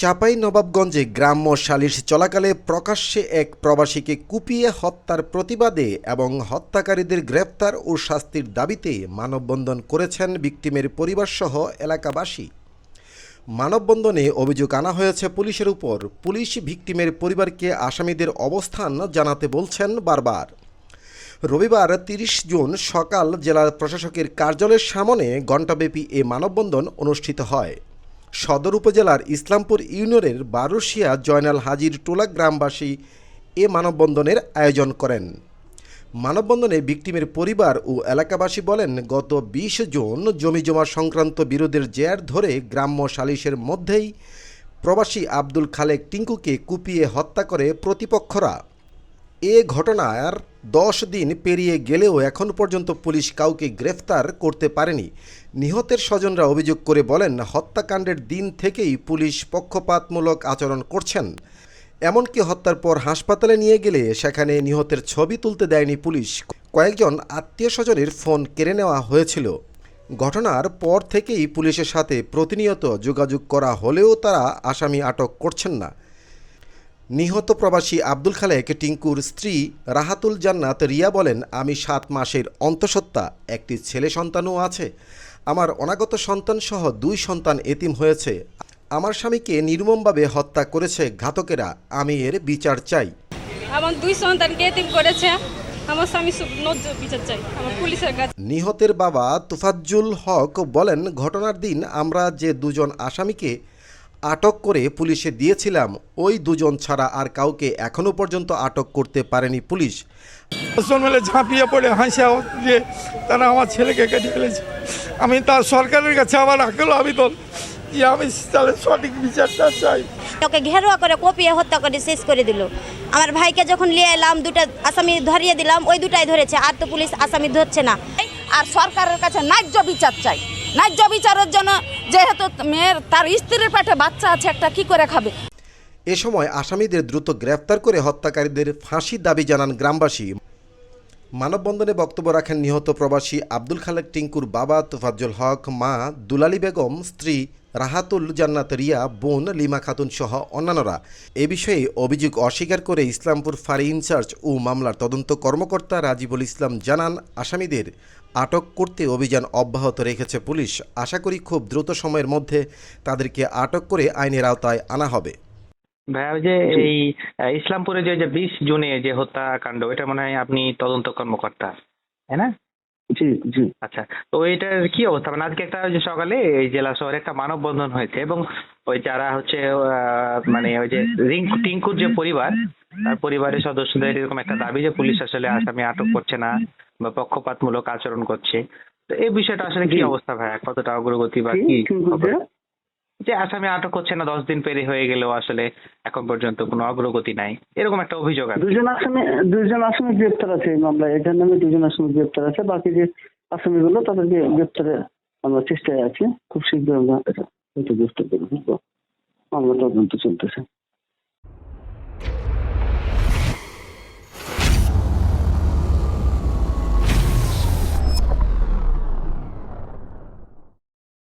চাপাই নবাবগঞ্জে গ্রাম্য সালিশ চলাকালে প্রকাশ্যে এক প্রবাসীকে কুপিয়ে হত্যার প্রতিবাদে এবং হত্যাকারীদের গ্রেপ্তার ও শাস্তির দাবিতে মানববন্ধন করেছেন ভিকটিমের পরিবারসহ এলাকাবাসী। মানববন্ধনে অভিযোগ আনা হয়েছে পুলিশের উপর। পুলিশ ভিকটিমের পরিবারকে আসামিদের অবস্থান জানাতে বলছেন বারবার। রবিবার তিরিশ জুন সকাল জেলা প্রশাসকের কার্যালয়ের সামনে ঘণ্টাব্যাপী এ মানববন্ধন অনুষ্ঠিত হয়। সদর উপজেলার ইসলামপুর ইউনিয়নের বারুশিয়া জয়নাল হাজির টোলা গ্রামবাসী এ মানববন্ধনের আয়োজন করেন। মানববন্ধনে ভিকটিমের পরিবার ও এলাকাবাসী বলেন, গত বিশ জুন জমিজমা সংক্রান্ত বিরোধের জের ধরে গ্রাম্য সালিশের মধ্যেই প্রবাসী আব্দুল খালেক টিঙ্কুকে কুপিয়ে হত্যা করে প্রতিপক্ষরা। এ ঘটনার দশ দিন পেরিয়ে গেলেও এখন পর্যন্ত পুলিশ কাউকে গ্রেফতার করতে পারেনি। নিহতের স্বজনরা অভিযোগ করে বলেন, হত্যাকাণ্ডের দিন থেকেই পুলিশ পক্ষপাতমূলক আচরণ করছেন। এমনকি হত্যার পর হাসপাতালে নিয়ে গেলে সেখানে নিহতের ছবি তুলতে দেয়নি পুলিশ। কয়েকজন আত্মীয় স্বজনের ফোন কেড়ে নেওয়া হয়েছিল। ঘটনার পর থেকেই পুলিশের সাথে প্রতিনিয়ত যোগাযোগ করা হলেও তারা আসামি আটক করছেন না। নিহত প্রবাসী আব্দুল খালেক টিঙ্কুর স্ত্রী রাহাতুল জান্নাত রিয়া বলেন আমি সাত মাসের অন্তঃসত্ত্বা একটি ছেলে সন্তানও আছে। আমার অনাগত সন্তান সহ দুই সন্তান এতিম হয়েছে। আমার স্বামীকে নির্মমভাবে হত্যা করেছে ঘাতকেরা। আমি এর বিচার চাই। আমার দুই সন্তানকে এতিম করেছে। আমার স্বামী বিচার চাই। আমার পুলিশের কাছে নিহতের বাবা তুফাজ্জুল হক বলেন ঘটনার দিন আমরা যে দুজন আসামিকে আটক করে পুলিশে দিয়েছিলাম। ওই দুজন ছাড়া আর কাউকে এখনও পর্যন্ত আটক করতে পারেনি পুলিশ। ঝাঁপিয়ে পড়ে হাসিয়া দিয়ে তারা আমার ছেলেকে কেটে ফেলেছে। আমি তার সরকারের কাছে আমার আকেল আবেদন যে আমি তাহলে সঠিক বিচারটা চাই। ওকে ঘেরুয়া করে কপিয়ে হত্যা করে শেষ করে দিল। আমার ভাইকে যখন নিয়ে এলাম দুটা আসামি ধরিয়ে দিলাম ওই দুটাই ধরেছে। আর তো পুলিশ আসামি ধরছে না। আর সরকারের কাছে ন্যায্য বিচার চাই। ন্যায্য বিচারের জন্য যেহেতু মেয়ের, তার স্ত্রীর পেটে বাচ্চা আছে, একটা কি করে খাবে? এ সময় আসামিদের দ্রুত গ্রেফতার করে হত্যাকারীদের ফাঁসির দাবি জানান গ্রামবাসী। মানববন্ধনে বক্তব্য রাখেন নিহত প্রবাসী আব্দুল খালেক টিঙ্কুর বাবা তোফাজ্জল হক, মা দুলালী বেগম, স্ত্রী রাহাতুল জান্নাত রিয়া বোন লিমা খাতুন সহ অন্যান্যরা। এ বিষয়ে অভিযোগ অস্বীকার করে ইসলামপুর ফারি ইনচার্জ ও মামলার তদন্ত কর্মকর্তা রাজিবুল ইসলাম জানান আসামিদের আটক করতে অভিযান অব্যাহত রেখেছে পুলিশ। আশা করি খুব দ্রুত সময়ের মধ্যে তাদেরকে আটক করে আইনের আওতায় আনা হবে। ভাইয়া যে এই ইসলামপুরে যে বিশ জুনে যে হত্যাকাণ্ড এটা মনে হয় আপনি তদন্ত কর্মকর্তা তাই না? জি জি। আচ্ছা তো এটার কি অবস্থা? মানে আজকে একটা যে সকালে এই জেলা শহরে একটা মানববন্ধন হয়েছে এবং ওই যারা হচ্ছে আহ, মানে ওই যে রিঙ্কু টিঙ্কুর যে পরিবার তার পরিবারের সদস্যদের এরকম একটা দাবি যে পুলিশ আসলে আসামি আটক করছে না বা পক্ষপাতমূলক আচরণ করছে। তো এই বিষয়টা আসলে কি অবস্থা ভাইয়া? কতটা অগ্রগতি বা কি? যে আসামি আটক হচ্ছে না, দশ দিন পেরে হয়ে গেলেও আসলে এখন পর্যন্ত কোনো অগ্রগতি নাই। এরকম একটা অভিযোগ আছে। দুজন আসামি দুজন আসামি গ্রেপ্তার আছে এই মামলায়। এটার নামে দুজন আসামি গ্রেপ্তার আছে। বাকি যে আসামিগুলো, তাদেরকে গ্রেফতারে আমরা চেষ্টায় আছি। খুব শীঘ্র আমরা এটা গ্রেপ্তার করে মামলা তদন্ত চলতেছে।